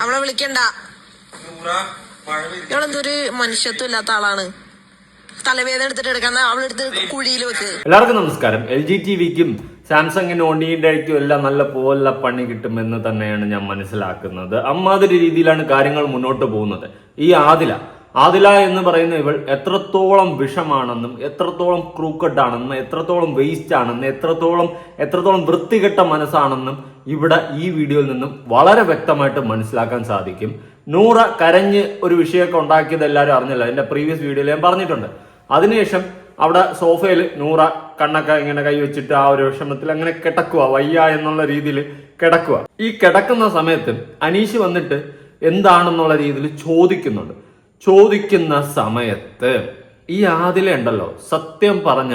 അവളെ വിളിക്കണ്ട. ഇവളെന്തൊരു മനുഷ്യത്വം ഇല്ലാത്ത ആളാണ്. തലവേദന എടുത്തിട്ട് എടുക്കുന്ന അവളെടുത്ത് കുഴിയിൽ വെക്ക്. എല്ലാവർക്കും നമസ്കാരം. എൽ ജി ടി വിക്കും സാംസങ്ങിന് ഒണിയുടെക്കും എല്ലാം നല്ല പോലെ പണി കിട്ടുമെന്ന് തന്നെയാണ് ഞാൻ മനസ്സിലാക്കുന്നത്. അമ്മാതിരി രീതിയിലാണ് കാര്യങ്ങൾ മുന്നോട്ട് പോകുന്നത്. ഈ ആദില. ആദില എന്ന് പറയുന്ന ഇവൾ എത്രത്തോളം വിഷമാണെന്നും എത്രത്തോളം ക്രൂക്കഡ് ആണെന്നും എത്രത്തോളം വേസ്റ്റ് ആണെന്നും എത്രത്തോളം എത്രത്തോളം വൃത്തികെട്ട മനസ്സാണെന്നും ഇവിടെ ഈ വീഡിയോയിൽ നിന്നും വളരെ വ്യക്തമായിട്ട് മനസ്സിലാക്കാൻ സാധിക്കും. നൂറ കരഞ്ഞ് ഒരു വിഷയമൊക്കെ ഉണ്ടാക്കിയത് എല്ലാവരും അറിഞ്ഞല്ലോ. എന്റെ പ്രീവിയസ് വീഡിയോയിൽ ഞാൻ പറഞ്ഞിട്ടുണ്ട്. അതിനുശേഷം അവിടെ സോഫയിൽ നൂറ കണ്ണൊക്കെ ഇങ്ങനെ കൈവച്ചിട്ട് ആ ഒരു വിഷമത്തിൽ അങ്ങനെ കിടക്കുക വയ്യ എന്നുള്ള രീതിയിൽ കിടക്കുക ഈ കിടക്കുന്ന സമയത്ത് അനീഷ് വന്നിട്ട് എന്താണെന്നുള്ള രീതിയിൽ ചോദിക്കുന്നുണ്ട്. ചോദിക്കുന്ന സമയത്ത് ഈ ആദില ഉണ്ടല്ലോ സത്യം പറഞ്ഞ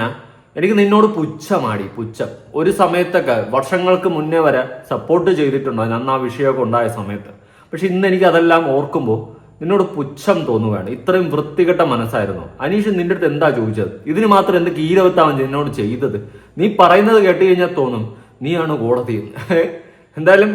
എനിക്ക് നിന്നോട് പുച്ഛമാടി പുച്ഛം. ഒരു സമയത്തൊക്കെ വർഷങ്ങൾക്ക് മുന്നേ വരെ സപ്പോർട്ട് ചെയ്തിട്ടുണ്ട്. അന്ന് ആ വിഷയമൊക്കെ ഉണ്ടായ സമയത്ത്. പക്ഷെ ഇന്ന് എനിക്ക് അതെല്ലാം ഓർക്കുമ്പോൾ നിന്നോട് പുച്ഛം തോന്നുകയാണ്. ഇത്രയും വൃത്തികെട്ട മനസ്സായിരുന്നു. അനീഷ് നിന്റെ അടുത്ത് എന്താ ചോദിച്ചത്? ഇതിന് മാത്രം എന്ത് കീരവത്താവൻ നിന്നോട് ചെയ്തത്? നീ പറയുന്നത് കേട്ട് കഴിഞ്ഞാൽ തോന്നും നീയാണ് കോടതി എന്തായാലും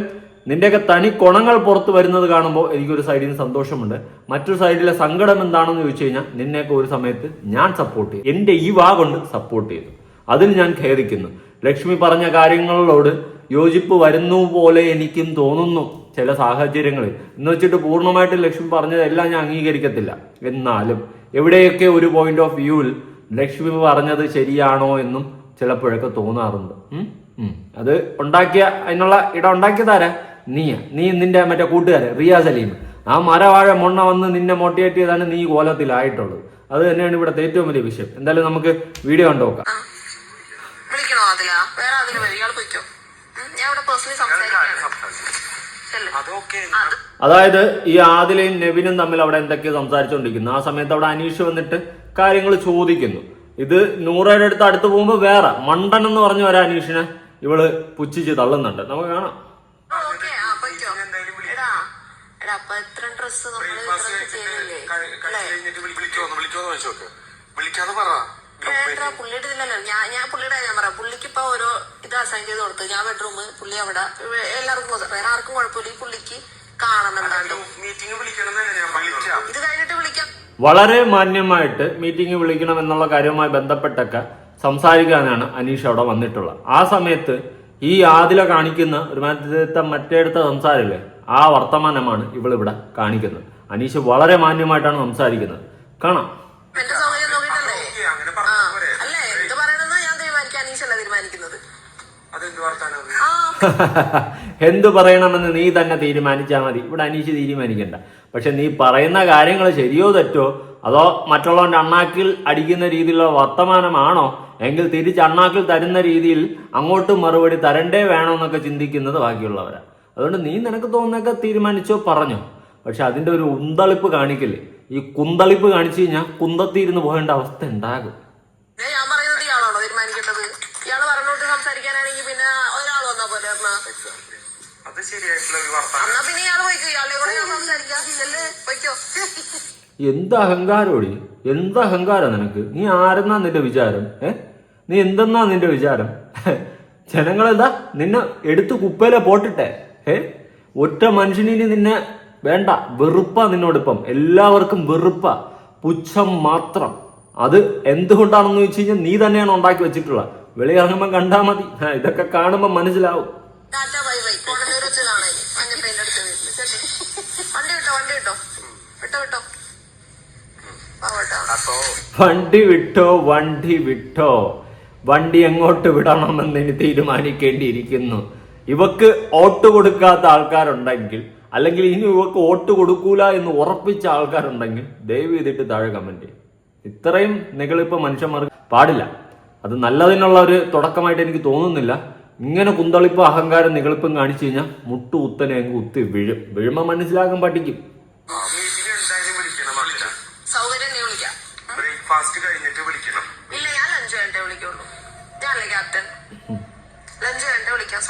നിന്റെയൊക്കെ തനി കൊണങ്ങൾ പുറത്തു വരുന്നത് കാണുമ്പോൾ എനിക്കൊരു സൈഡിൽ നിന്ന് സന്തോഷമുണ്ട്. മറ്റൊരു സൈഡിലെ സങ്കടം എന്താണെന്ന് ചോദിച്ചു കഴിഞ്ഞാൽ നിന്നെയൊക്കെ ഒരു സമയത്ത് ഞാൻ സപ്പോർട്ട് ചെയ്തു എന്റെ ഈ വാ കൊണ്ട് സപ്പോർട്ട് ചെയ്തു. അതിൽ ഞാൻ ഖേദിക്കുന്നു. ലക്ഷ്മി പറഞ്ഞ കാര്യങ്ങളോട് യോജിപ്പ് വരുന്നു പോലെ എനിക്കും തോന്നുന്നു ചില സാഹചര്യങ്ങളിൽ. എന്ന് വെച്ചിട്ട് പൂർണമായിട്ട് ലക്ഷ്മി പറഞ്ഞതെല്ലാം ഞാൻ അംഗീകരിക്കത്തില്ല. എന്നാലും എവിടെയൊക്കെ ഒരു പോയിന്റ് ഓഫ് വ്യൂവിൽ ലക്ഷ്മി പറഞ്ഞത് ശരിയാണോ എന്നും ചിലപ്പോഴൊക്കെ തോന്നാറുണ്ട്. അത് ഉണ്ടാക്കിയ അതിനുള്ള ഇടം ഉണ്ടാക്കിയതാരാ? നീയാ നീ നിന്റെ മറ്റേ കൂട്ടുകാരൻ റിയാ സലീം. ആ മരവാഴ മൊണ്ണ വന്ന് നിന്നെ മോട്ടിവേറ്റ് ചെയ്താണ് നീ കോലത്തിലായിട്ടുള്ളത്. അത് തന്നെയാണ് ഇവിടെ ഏറ്റവും വലിയ വിഷയം. എന്തായാലും നമുക്ക് വീഡിയോ കണ്ടു നോക്കാം. വരും അതായത് ഈ ആദിലയും നെവിനും തമ്മിൽ അവിടെ എന്തൊക്കെയോ സംസാരിച്ചുകൊണ്ടിരിക്കുന്നു ആ സമയത്ത് അവിടെ അനീഷ് വന്നിട്ട് കാര്യങ്ങൾ ചോദിക്കുന്നു. ഇത് നൂറയുടെ അടുത്ത് അടുത്ത് പോകുമ്പോൾ വേറെ മണ്ടൻ എന്ന് പറഞ്ഞ ഒരു അനീഷിനെ ഇവൾ പുച്ഛിച്ച് തള്ളുന്നുണ്ട്. നമുക്ക് കാണാം. ബ്രേക്ക്ഫാസ്റ്റ് അല്ലേ? കഴിഞ്ഞിട്ട് വിളിക്കുമോ വിളിക്കുമോ ചോദിച്ചു നോക്ക് വിളിക്കാതെ പറ. പുള്ളിയുടെ ഇതിലല്ലോ. ഞാൻ ഞാൻ പുള്ളിയുടെ ഞാൻ പറയാം. പുള്ളിക്ക് ഇപ്പൊ ഓരോ ഇത് അസൈൻ ചെയ്ത് കൊടുത്തു ഞാൻ ബെഡ്റൂം പുള്ളി അവിടെ എല്ലാവർക്കും വേറെ ആർക്കും കുഴപ്പമില്ല. ഈ പുള്ളിക്ക് മീറ്റിംഗ് വിളിക്കണം ഞാൻ വിളിക്കാം. ഇത് കഴിഞ്ഞിട്ട് വിളിക്കാം. വളരെ മാന്യമായിട്ട് മീറ്റിംഗ് വിളിക്കണം എന്നുള്ള കാര്യവുമായി ബന്ധപ്പെട്ടൊക്കെ സംസാരിക്കാനാണ് അനീഷ് അവിടെ വന്നിട്ടുള്ളത്. ആ സമയത്ത് ഈ ആദില കാണിക്കുന്ന ഒരു മറ്റേ മറ്റേടുത്ത സംസാരമില്ലേ? ആ വർത്തമാനമാണ് ഇവളിവിടെ കാണിക്കുന്നത്. അനീഷ് വളരെ മാന്യമായിട്ടാണ് സംസാരിക്കുന്നത്. കാണാം. എന്തു പറയണമെന്ന് നീ തന്നെ തീരുമാനിച്ചാൽ മതി. ഇവിടെ അനീഷ് തീരുമാനിക്കണ്ട. പക്ഷെ നീ പറയുന്ന കാര്യങ്ങൾ ശരിയോ തെറ്റോ അതോ മറ്റുള്ളവന്റെ അണ്ണാക്കിൽ അടിക്കുന്ന രീതിയിലുള്ള വർത്തമാനമാണോ? എങ്കിൽ തിരിച്ച് അണ്ണാക്കിൽ തരുന്ന രീതിയിൽ അങ്ങോട്ടും മറുപടി തരണ്ടേ വേണമെന്നൊക്കെ ചിന്തിക്കുന്നത് ബാക്കിയുള്ളവരാ. അതുകൊണ്ട് നീ നിനക്ക് തോന്നുന്നൊക്കെ തീരുമാനിച്ചോ പറഞ്ഞോ. പക്ഷെ അതിന്റെ ഒരു ഉന്തളിപ്പ് കാണിക്കില്ലേ? ഈ കുന്തളിപ്പ് കാണിച്ചു കഴിഞ്ഞാൽ കുന്തത്തിയിരുന്ന് പോകേണ്ട അവസ്ഥ ഉണ്ടാകും. എന്ത് അഹങ്കാരോടി? എന്ത് അഹങ്കാരം നിനക്ക്? നീ ആരെന്നാ നിന്റെ വിചാരം? ഏ? നീ എന്തെന്നാ നിന്റെ വിചാരം? ജനങ്ങളെന്താ നിന്നെ എടുത്ത് കുപ്പയിലെ പോട്ടിട്ടെ? ഏ? ഒറ്റ മനുഷ്യനിനി നിന്നെ വേണ്ട. വെറുപ്പ നിന്നോടിപ്പം. എല്ലാവർക്കും വെറുപ്പ. പുച്ഛം മാത്രം. അത് എന്തുകൊണ്ടാണെന്ന് വെച്ച് കഴിഞ്ഞാൽ നീ തന്നെയാണ് ഉണ്ടാക്കി വെച്ചിട്ടുള്ളത്. വെളിയിറങ്ങുമ്പോൾ കണ്ടാ മതി. ഇതൊക്കെ കാണുമ്പോൾ മനസ്സിലാവും. വണ്ടി വിട്ടോ വണ്ടി വിട്ടോ. വണ്ടി എങ്ങോട്ട് വിടണമെന്ന് ഇനി തീരുമാനിക്കേണ്ടിയിരിക്കുന്നു. ഇവക്ക് വോട്ട് കൊടുക്കാത്ത ആൾക്കാരുണ്ടെങ്കിൽ അല്ലെങ്കിൽ ഇനി ഇവക്ക് വോട്ട് കൊടുക്കൂല എന്ന് ഉറപ്പിച്ച ആൾക്കാരുണ്ടെങ്കിൽ ദയവ് ചെയ്തിട്ട് താഴെ കമന്റ് ചെയ്യും. ഇത്രയും നികളിപ്പോ മനുഷ്യന്മാർക്ക് പാടില്ല. അത് നല്ലതിനുള്ള ഒരു തുടക്കമായിട്ട് എനിക്ക് തോന്നുന്നില്ല. ഇങ്ങനെ കുന്തളിപ്പ് അഹങ്കാരം നികളിപ്പം കാണിച്ചു കഴിഞ്ഞാൽ മുട്ടു ഉത്തനെ കുത്തി വീഴും. വീഴുമ്പോ മനസ്സിലാക്കാൻ പഠിക്കും മീറ്റിംഗ് എന്തായാലും വിളിക്കണം അല്ല സൗകര്യം നീ വിളിക്കാം ബ്രേക്ക്ഫാസ്റ്റ് കഴിഞ്ഞിട്ട് വിളിക്കണം ഇല്ല ഞാൻ ലഞ്ച് കഴിഞ്ഞിട്ടേ വിളിക്കുള്ളൂ ഞാനല്ലേ ക്യാപ്റ്റൻ ലഞ്ച് കഴിഞ്ഞിട്ടേ വിളിക്കാം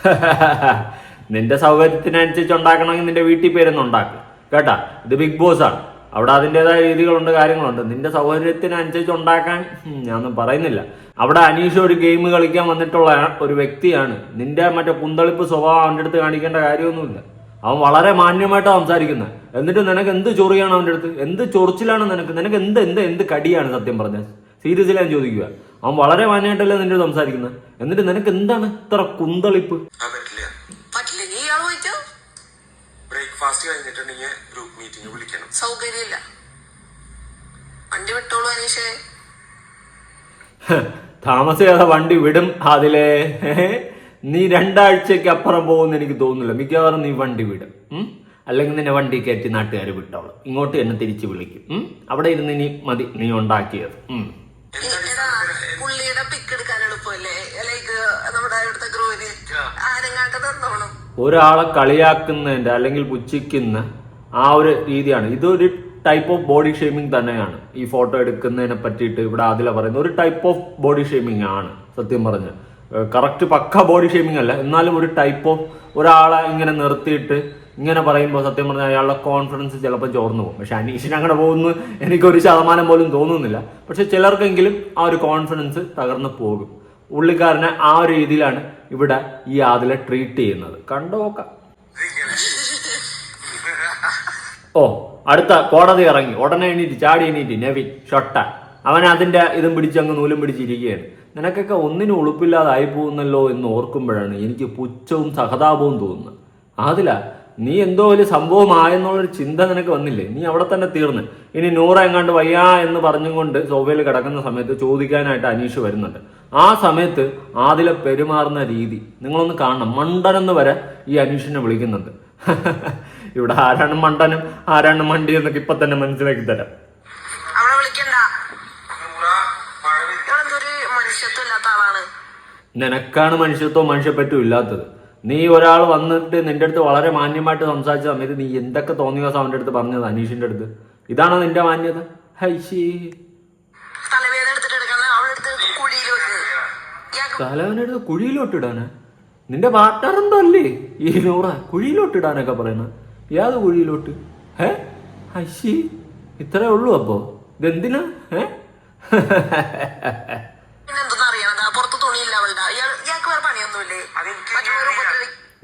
നിന്റെ സൗകര്യത്തിനനുസരിച്ച് ഉണ്ടാക്കണമെങ്കിൽ നിന്റെ വീട്ടിൽ പേരൊന്നും ഉണ്ടാക്കും. കേട്ടാ? ഇത് ബിഗ് ബോസ് ആണ്. അവിടെ അതിന്റെതായ രീതികളുണ്ട് കാര്യങ്ങളുണ്ട്. നിന്റെ സൗകര്യത്തിനനുസരിച്ച് ഉണ്ടാക്കാൻ ഞാനൊന്നും പറയുന്നില്ല. അവിടെ അനീഷ് ഒരു ഗെയിം കളിക്കാൻ വന്നിട്ടുള്ള ഒരു വ്യക്തിയാണ്. നിന്റെ മറ്റേ കുന്തളിപ്പ് സ്വഭാവം അവന്റെ അടുത്ത് കാണിക്കേണ്ട കാര്യമൊന്നുമില്ല. അവൻ വളരെ മാന്യമായിട്ടാണ് സംസാരിക്കുന്നത്. എന്നിട്ട് നിനക്ക് എന്ത് ചൊറിയാണ് അവന്റെ അടുത്ത്? എന്ത് ചൊറിച്ചിലാണ് നിനക്ക്? നിനക്ക് എന്ത് എന്ത് എന്ത് കടിയാണ് സത്യം പറഞ്ഞത് സീരിയസിലാണ് ചോദിക്കുക. അവൻ വളരെ മാന്യമായിട്ടല്ലേ നിന്റെ സംസാരിക്കുന്നത്? എന്നിട്ട് നിനക്ക് എന്താണ് ഇത്ര കുന്തളിപ്പ്? ബ്രേക്ക്ഫാസ്റ്റ് കഴിഞ്ഞിട്ടുണ്ടെങ്കിൽ ഗ്രൂപ്പ് മീറ്റിംഗ് വിളിക്കണം. സൗകര്യമില്ല. വണ്ടി വിട്ടോളൂ അനീഷേ. താമസിയാതെ വണ്ടി വിടും അതിലെ നീ രണ്ടാഴ്ചക്ക് അപ്പുറം പോകുമെന്ന് എനിക്ക് തോന്നുന്നില്ല. മിക്കവാറും നീ വണ്ടി വിടും. അല്ലെങ്കിൽ നിന്നെ വണ്ടി കയറ്റി നാട്ടുകാർ വിട്ടോളൂ. ഇങ്ങോട്ട് എന്നെ തിരിച്ചു വിളിക്കും. അവിടെ ഇരുന്ന് നീ മതി നീ ഉണ്ടാക്കിയത്. പിക്ക് എടുക്കാൻ എളുപ്പമല്ലേ ലൈക്ക് നമ്മുടെ ഇവിടുത്തെ ഗ്രൂവിന് ആരെങ്ങാട്ട് തന്നോളും. ഒരാളെ കളിയാക്കുന്നതിന്റെ അല്ലെങ്കിൽ പുച്ഛിക്കുന്ന ആ ഒരു രീതിയാണ്. ഇതൊരു ടൈപ്പ് ഓഫ് ബോഡി ഷേമിംഗ് തന്നെയാണ്. ഈ ഫോട്ടോ എടുക്കുന്നതിനെ പറ്റിയിട്ട് ഇവിടെ അതില പറയുന്നത്. ഒരു ടൈപ്പ് ഓഫ് ബോഡി ഷേമിംഗ് ആണ് സത്യം പറഞ്ഞ്. കറക്റ്റ് പക്ക ബോഡി ഷേമിംഗ് അല്ല. എന്നാലും ഒരു ടൈപ്പ് ഓഫ് ഒരാളെ ഇങ്ങനെ നിർത്തിയിട്ട് ഇങ്ങനെ പറയുമ്പോൾ സത്യം പറഞ്ഞാൽ അയാളുടെ കോൺഫിഡൻസ് ചിലപ്പോൾ ചോർന്നു പോകും. പക്ഷെ അനീഷിന് അങ്ങനെ പോകുന്നു എനിക്കൊരു ശതമാനം പോലും തോന്നുന്നില്ല. പക്ഷെ ചിലർക്കെങ്കിലും ആ ഒരു കോൺഫിഡൻസ് തകർന്നു പോകും. പുള്ളിക്കാരനെ ആ ഒരു രീതിയിലാണ് ഇവിടെ ഈ ആദിലെ ട്രീറ്റ് ചെയ്യുന്നത്. കണ്ടു നോക്കാം. ഓ അടുത്ത കോടതി ഇറങ്ങി. ഉടനെ എണീറ്റ് ചാടി എണീറ്റ് നവിൻ ഷൊട്ട. അവൻ അതിന്റെ ഇതും പിടിച്ച് അങ്ങ് നൂലും പിടിച്ചിരിക്കുകയാണ്. നിനക്കൊക്കെ ഒന്നിനും ഉളുപ്പില്ലാതായി പോകുന്നല്ലോ എന്ന് ഓർക്കുമ്പോഴാണ് എനിക്ക് പുച്ഛവും സഹതാപവും തോന്നുന്നത്. അതില നീ എന്തോ വലിയ സംഭവമായെന്നുള്ളൊരു ചിന്ത നിനക്ക് വന്നില്ലേ? നീ അവിടെ തന്നെ തീർന്ന്. ഇനി നൂറ എങ്ങാണ്ട് വയ്യാ എന്ന് പറഞ്ഞുകൊണ്ട് സോഫയിൽ കിടക്കുന്ന സമയത്ത് ചോദിക്കാനായിട്ട് അനീഷ് വരുന്നുണ്ട്. ആ സമയത്ത് ആദിലെ പെരുമാറുന്ന രീതി നിങ്ങളൊന്ന് കാണണം. മണ്ടനെന്ന് വരെ ഈ അനീഷിനെ വിളിക്കുന്നുണ്ട്. ഇവിടെ ആരാണ് മണ്ടനും? ആരാണ് മണ്ടി എന്നൊക്കെ ഇപ്പൊ തന്നെ മനസ്സിലാക്കി തരാം. നിനക്കാണ് മനുഷ്യത്വം മനുഷ്യപ്പറ്റും ഇല്ലാത്തത്. നീ ഒരാൾ വന്നിട്ട് നിന്റെ അടുത്ത് വളരെ മാന്യമായിട്ട് സംസാരിച്ച സമയത്ത് നീ എന്തൊക്കെ തോന്നിയ ദിവസം അവന്റെ അടുത്ത് പറഞ്ഞത് അനീഷിന്റെ അടുത്ത്? ഇതാണോ നിന്റെ മാന്യത? ഹൈഷി. തലവേദന എടുത്ത് കുഴിയിലോട്ടിടാനാ നിന്റെ പാർട്ട്ണർ എന്തോ അല്ലേ? ഈ നൂറ കുഴിയിലോട്ടിടാനൊക്കെ പറയുന്നത്. യാത് കുഴിയിലോട്ട്. ഏ ഹൈശി ഇത്രേ ഉള്ളൂ അപ്പോ. ഇതെന്തിനാ? ഏ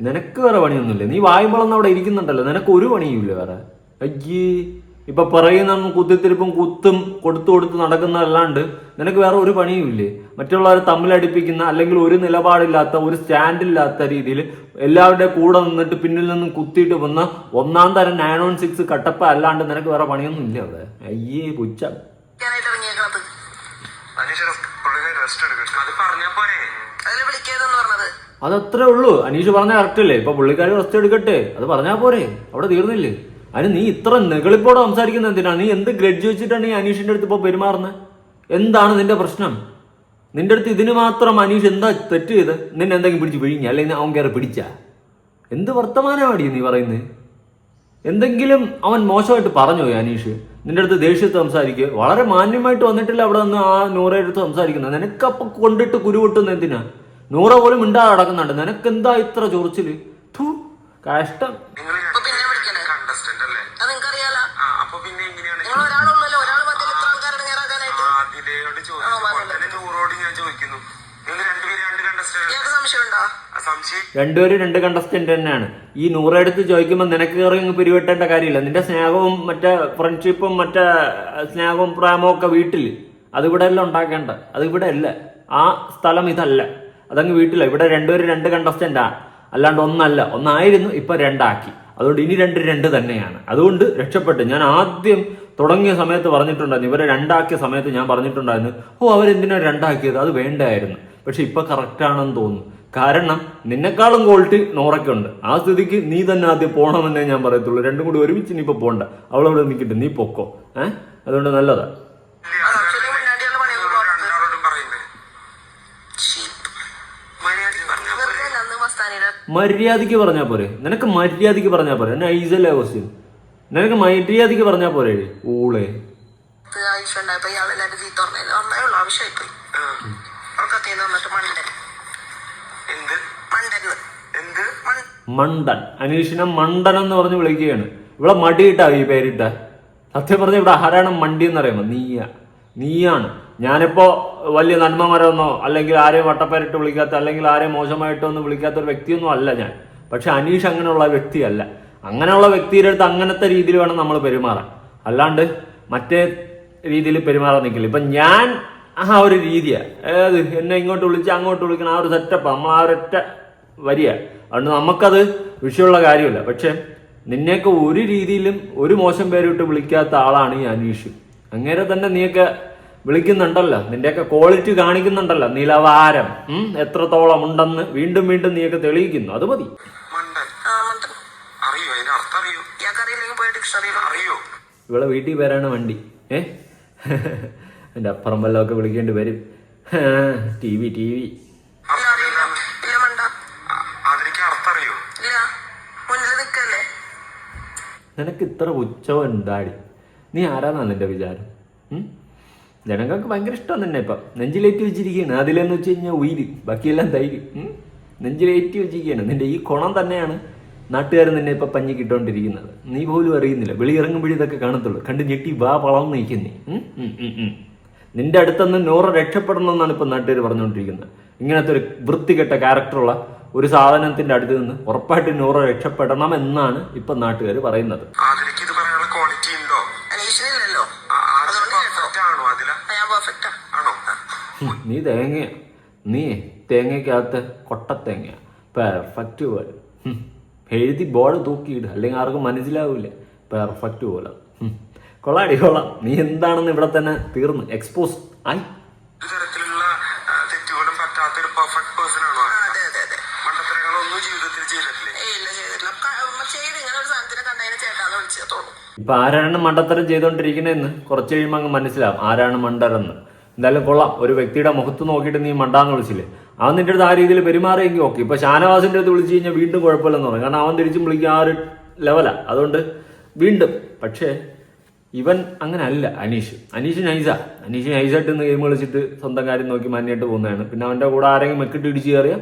നിനക്ക് വേറെ പണിയൊന്നുമില്ല. നീ വായുമ്പളന്ന് അവിടെ ഇരിക്കുന്നുണ്ടല്ലോ. നിനക്ക് ഒരു പണിയുമില്ല വേറെ. അയ്യേ. ഇപ്പൊ പറയുന്ന കുത്തിത്തിരിപ്പും കുത്തും കൊടുത്തു കൊടുത്ത് നടക്കുന്നതല്ലാണ്ട് നിനക്ക് വേറെ ഒരു പണിയുമില്ലേ? മറ്റുള്ളവരെ തമ്മിലടിപ്പിക്കുന്ന അല്ലെങ്കിൽ ഒരു നിലപാടില്ലാത്ത ഒരു സ്റ്റാൻഡില്ലാത്ത രീതിയിൽ എല്ലാവരുടെ കൂടെ നിന്നിട്ട് പിന്നിൽ നിന്നും കുത്തിയിട്ട് വന്ന ഒന്നാം തരം നയൻ ഓൺ സിക്സ് കട്ടപ്പ അല്ലാണ്ട് നിനക്ക് വേറെ പണിയൊന്നും ഇല്ല അവിടെ. അയ്യേ പുച്ച അതത്രേ ഉള്ളൂ. അനീഷ് പറഞ്ഞ കറക്റ്റ് അല്ലേ? ഇപ്പൊ പുള്ളിക്കാരി റെസ്റ്റ് എടുക്കട്ടെ. അത് പറഞ്ഞാ പോരെ. അവിടെ തീർന്നില്ലേ? അതിന് നീ ഇത്ര നെകളിപ്പോടെ സംസാരിക്കുന്ന എന്തിനാണ് നീ എന്ത് ഗ്രഡ്ജ് വെച്ചിട്ടാണ് ഈ അനീഷിന്റെ അടുത്ത് ഇപ്പൊ പെരുമാറുന്നത് എന്താണ് നിന്റെ പ്രശ്നം? നിന്റെ അടുത്ത് ഇതിന് മാത്രം അനീഷ് എന്താ തെറ്റ് ചെയ്ത്? നിന്നെ എന്തെങ്കിലും പിടിച്ച് വിഴിഞ്ഞ അല്ലെങ്കിൽ അവൻ കയറി പിടിച്ച? എന്ത് വർത്തമാനമാടി നീ പറയുന്നത് എന്തെങ്കിലും അവൻ മോശമായിട്ട് പറഞ്ഞോ അനീഷ്? നിന്റെ അടുത്ത് ദേഷ്യത്ത് സംസാരിക്കുക വളരെ മാന്യമായിട്ട് വന്നിട്ടില്ല അവിടെ നിന്ന് ആ നൂറയുടെ അടുത്ത് സംസാരിക്കുന്നത്. നിനക്കപ്പൊ കൊണ്ടിട്ട് കുരുവൊട്ടുന്ന എന്തിനാ? നൂറ പോലും മിണ്ടാതെ നടക്കുന്നുണ്ട്. നിനക്കെന്താ ഇത്ര ചൊറിച്ചിൽ? കഷ്ടം. രണ്ടുപേരും രണ്ട് കണ്ടസ്റ്റന്റ് തന്നെയാണ്. ഈ നൂറെടുത്ത് ചോദിക്കുമ്പോൾ നിനക്ക് കയറി അങ്ങ് പിരിവെട്ടേണ്ട കാര്യമില്ല. നിന്റെ സ്നേഹവും മറ്റേ ഫ്രണ്ട്ഷിപ്പും മറ്റേ സ്നേഹവും പ്രേമവും ഒക്കെ വീട്ടിൽ അതിവിടെ എല്ലാം അല്ല ഉണ്ടാക്കേണ്ട. അതിവിടെ അല്ല. ആ സ്ഥലം ഇതല്ല. അതങ്ങ് വീട്ടില. ഇവിടെ രണ്ടുപേരും രണ്ട് കണ്ടസ്റ്റന്റാ അല്ലാണ്ട് ഒന്നല്ല. ഒന്നായിരുന്നു ഇപ്പൊ രണ്ടാക്കി. അതുകൊണ്ട് ഇനി രണ്ട് രണ്ട് തന്നെയാണ്. അതുകൊണ്ട് രക്ഷപ്പെട്ടു ഞാൻ ആദ്യം തുടങ്ങിയ സമയത്ത് പറഞ്ഞിട്ടുണ്ടായിരുന്നു. ഇവരെ രണ്ടാക്കിയ സമയത്ത് ഞാൻ പറഞ്ഞിട്ടുണ്ടായിരുന്നു. ഓ അവരെന്തിനാണ് രണ്ടാക്കിയത്? അത് വേണ്ടായിരുന്നു. പക്ഷെ ഇപ്പൊ കറക്റ്റ് ആണെന്ന് തോന്നുന്നു. കാരണം നിന്നെക്കാളും ക്വാളിറ്റി നോറയ്ക്കുണ്ട്. ആ സ്ഥിതിക്ക് നീ തന്നെ ആദ്യം പോകണമെന്നേ ഞാൻ പറയത്തുള്ളൂ. രണ്ടും കൂടി ഒരുമിച്ച് നീ പോണ്ട. അവളവിടെ നിൽക്കട്ടെ. നീ പൊക്കോ. ഏഹ് അതുകൊണ്ട് നല്ലതാ. മര്യാദയ്ക്ക് പറഞ്ഞാൽ പോരെ. നിനക്ക് മര്യാദയ്ക്ക് പറഞ്ഞാൽ പോരെ. എന്നെ ഐസല്ലേ ക്വസ്റ്റ്യൻ നിനക്ക് മര്യാദയ്ക്ക് പറഞ്ഞാൽ പോരെ. ഊളെ. മണ്ടൻ. അനീഷിനെ മണ്ടൻ എന്ന് പറഞ്ഞ് വിളിക്കുകയാണ്. ഇവിടെ മടിയിട്ടാ ഈ പേരിട്ട. സത്യം പറഞ്ഞ ഇവിടെ ആരാണ് മണ്ടി എന്ന് എന്നറിയാമോ നീയ. നീയാണ്. ഞാനിപ്പോ വലിയ നന്മമരമെന്നോ അല്ലെങ്കിൽ ആരെയും വട്ടപ്പേരിട്ട് വിളിക്കാത്ത അല്ലെങ്കിൽ ആരെയും മോശമായിട്ടോ ഒന്നും വിളിക്കാത്ത ഒരു വ്യക്തിയൊന്നും അല്ല ഞാൻ. പക്ഷെ അനീഷ് അങ്ങനെയുള്ള വ്യക്തിയല്ല. അങ്ങനെയുള്ള വ്യക്തിയുടെ അടുത്ത് അങ്ങനത്തെ രീതിയിൽ വേണം നമ്മൾ പെരുമാറാൻ. അല്ലാണ്ട് മറ്റേ രീതിയിൽ പെരുമാറാൻ നിൽക്കില്ല. ഇപ്പൊ ഞാൻ ആ ഒരു രീതിയാണ് ഏത്? എന്നെ ഇങ്ങോട്ട് വിളിച്ച് അങ്ങോട്ട് വിളിക്കണം ആ ഒരു സെറ്റപ്പ്. നമ്മൾ ആ ഒരൊറ്റ വരിക അതുകൊണ്ട് നമുക്കത് വിഷയമുള്ള കാര്യമില്ല. പക്ഷെ നിന്നെയൊക്കെ ഒരു രീതിയിലും ഒരു മോശം പേരിട്ട് വിളിക്കാത്ത ആളാണ് ഈ അനീഷ്. അങ്ങേരെ തന്നെ നീയൊക്കെ വിളിക്കുന്നുണ്ടല്ലോ. നിന്റെയൊക്കെ ക്വാളിറ്റി കാണിക്കുന്നുണ്ടല്ലോ. നിലവാരം ഉം, എത്രത്തോളം ഉണ്ടെന്ന് വീണ്ടും വീണ്ടും നീയൊക്കെ തെളിയിക്കുന്നു. അത് മതി. ഇവിടെ വീട്ടിൽ വരാണ് വണ്ടി. ഏ? എന്റെ അപ്പുറം വല്ലതൊക്കെ വിളിക്കേണ്ടി വരും. T V T V. ഇല്ല അറിയില്ല ഇല്ല മണ്ട. അ- അതിലേക്ക് അർത്ഥം അറിയോ? ഇല്ല. മുന്നിൽ നിൽക്കല്ലേ? നിനക്ക് ഇത്ര ഉച്ചവ നീ ആരാന്നാണ് എന്റെ വിചാരം? ജനങ്ങൾക്ക് ഭയങ്കര ഇഷ്ടം തന്നെ ഇപ്പം. നെഞ്ചിലേറ്റി വെച്ചിരിക്കുകയാണ് അതിലെന്ന് വെച്ച് കഴിഞ്ഞാൽ ഉയിര്. ബാക്കിയെല്ലാം തൈര്? നെഞ്ചിലേറ്റി വെച്ചിരിക്കുകയാണ് നിന്റെ ഈ കുണം തന്നെയാണ് നാട്ടുകാരൻ നിന്നെ ഇപ്പം പഞ്ഞി കിട്ടോണ്ടിരിക്കുന്നത് നീ പോലും അറിയുന്നില്ല. വെളി ഇറങ്ങുമ്പോഴേ ഇതൊക്കെ കാണത്തുള്ളൂ. കണ്ട് ഞെട്ടി വാ പളം നയിക്കുന്നേ. നിന്റെ അടുത്തുനിന്ന് നൂറ് രക്ഷപ്പെടണമെന്നാണ് ഇപ്പം നാട്ടുകാർ പറഞ്ഞുകൊണ്ടിരിക്കുന്നത്. ഇങ്ങനത്തെ ഒരു വൃത്തികെട്ട ക്യാരക്ടറുള്ള ഒരു സാധനത്തിന്റെ അടുത്ത് നിന്ന് ഉറപ്പായിട്ട് നൂറ് രക്ഷപ്പെടണം എന്നാണ് ഇപ്പം നാട്ടുകാർ പറയുന്നത്. നീ തേങ്ങ നീ തേങ്ങയ്ക്കകത്ത് കൊട്ടത്തേങ്ങ പെർഫെക്റ്റ് പോലെ. എഴുതി ബോർഡ് തൂക്കിയിട്. അല്ലെങ്കിൽ ആർക്കും മനസ്സിലാവില്ല. പെർഫെക്റ്റ് പോലെ. കൊള്ളാടി കൊള്ളാം. നീ എന്താണെന്ന് ഇവിടെ തന്നെ തീർന്നു. എക്സ്പോസ് ആയി. ഇപ്പൊ ആരാണ് മണ്ടത്തരം ചെയ്തോണ്ടിരിക്കുന്നതെന്ന് കുറച്ച് കഴിയുമ്പോൾ അങ്ങ് മനസ്സിലാവും. ആരാണ് മണ്ടരെന്ന് എന്തായാലും കൊള്ളാം. ഒരു വ്യക്തിയുടെ മുഖത്ത് നോക്കിയിട്ട് നീ മണ്ടാന്ന് വിളിച്ചില്ലേ? അവൻ നിന്റെ അടുത്ത് ആ രീതിയിൽ പെരുമാറിയെങ്കിൽ ഓക്കെ ഇപ്പൊ ഷാനവാസിന്റെ അടുത്ത് വിളിച്ചു കഴിഞ്ഞാൽ വീണ്ടും കുഴപ്പമില്ലെന്ന് പറയും. കാരണം അവൻ തിരിച്ചും വിളിക്കുക ആ ഒരു ലെവലാ അതുകൊണ്ട് വീണ്ടും. പക്ഷേ ഇവൻ അങ്ങനെ അല്ല അനീഷ്. അനീഷ് നൈസ. അനീഷ് നൈസായിട്ട് ഇന്ന് ഗെയിം കളിച്ചിട്ട് സ്വന്തം കാര്യം നോക്കി മഞ്ഞിട്ട് പോകുന്നതാണ്. പിന്നെ അവന്റെ കൂടെ ആരെങ്കിലും മെക്കിട്ട് ഇടിച്ച് കയറിയാൽ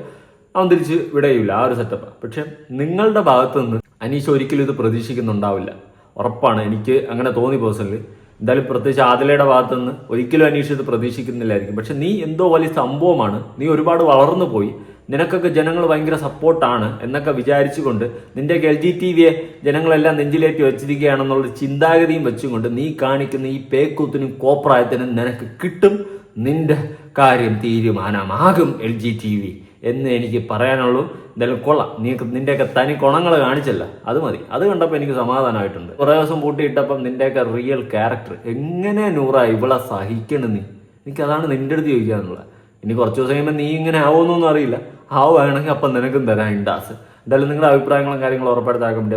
അവൻ തിരിച്ച് വിടയില്ല. ആ ഒരു സെറ്റപ്പ് പക്ഷെ നിങ്ങളുടെ ഭാഗത്തുനിന്ന് അനീഷ് ഒരിക്കലും ഇത് പ്രതീക്ഷിക്കുന്നുണ്ടാവില്ല. ഉറപ്പാണ് എനിക്ക് അങ്ങനെ തോന്നി പേഴ്സണലി എന്തായാലും പ്രത്യേകിച്ച് ആദിലയുടെ ഭാഗത്തുനിന്ന് ഒരിക്കലും അന്വേഷിച്ചത് പ്രതീക്ഷിക്കുന്നില്ലായിരിക്കും. പക്ഷെ നീ എന്തോ വലിയ സംഭവമാണ്. നീ ഒരുപാട് വളർന്നു പോയി. നിനക്കൊക്കെ ജനങ്ങൾ ഭയങ്കര സപ്പോർട്ടാണ് എന്നൊക്കെ വിചാരിച്ചുകൊണ്ട് നിന്റെ എൽ ജി ടി വിയെ ജനങ്ങളെല്ലാം നെഞ്ചിലേറ്റി വെച്ചിരിക്കുകയാണെന്നുള്ള ചിന്താഗതിയും വെച്ചുകൊണ്ട് നീ കാണിക്കുന്ന ഈ പേക്കൂത്തിനും കോപ്രായത്തിനും നിനക്ക് കിട്ടും. നിന്റെ കാര്യം തീരുമാനമാകും എൽ ജി ടി വി. എന്ന് എനിക്ക് പറയാനുള്ളൂ. എന്തായാലും കൊള്ളാം. നീ നിന്റെയൊക്കെ തനി കുണങ്ങൾ കാണിച്ചല്ല. അത് മതി. അത് കണ്ടപ്പോൾ എനിക്ക് സമാധാനമായിട്ടുണ്ട്. കുറേ ദിവസം പൂട്ടിയിട്ടപ്പം നിന്റെയൊക്കെ റിയൽ ക്യാരക്ടർ എങ്ങനെ നൂറ ഇവളെ സഹിക്കണം നീ? എനിക്കതാണ് നിന്റെ അടുത്ത് ചോദിക്കാനുള്ളത് ഇനി കുറച്ച് ദിവസം കഴിയുമ്പോൾ നീ ഇങ്ങനെ ആവുമെന്നൊന്നും അറിയില്ല. ആവുകയാണെങ്കിൽ അപ്പം നിനക്കും തരാം ഇൻഡാസ് എന്തായാലും നിങ്ങളുടെ അഭിപ്രായങ്ങളും കാര്യങ്ങളും ഉറപ്പായിട്ട് താഴെ കമന്റ്